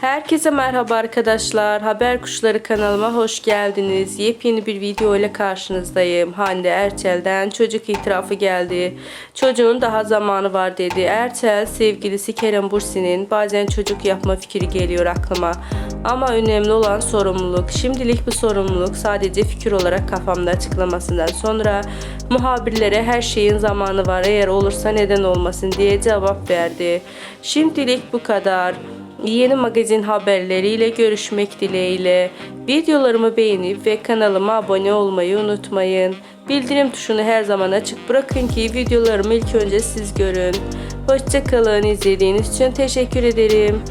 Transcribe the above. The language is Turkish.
Herkese merhaba arkadaşlar. Haber Kuşları kanalıma hoş geldiniz. Yepyeni bir video ile karşınızdayım. Hande Erçel'den çocuk itirafı geldi. Çocuğun daha zamanı var dedi. Erçel sevgilisi Kerem Bursi'nin bazen çocuk yapma fikri geliyor aklıma. Ama önemli olan sorumluluk. Şimdilik bu sorumluluk sadece fikir olarak kafamda açıklamasından sonra muhabirlere her şeyin zamanı var eğer olursa neden olmasın diye cevap verdi. Şimdilik bu kadar. Yeni magazin haberleriyle görüşmek dileğiyle. Videolarımı beğenip ve kanalıma abone olmayı unutmayın. Bildirim tuşunu her zaman açık bırakın ki videolarımı ilk önce siz görün. Hoşçakalın izlediğiniz için teşekkür ederim.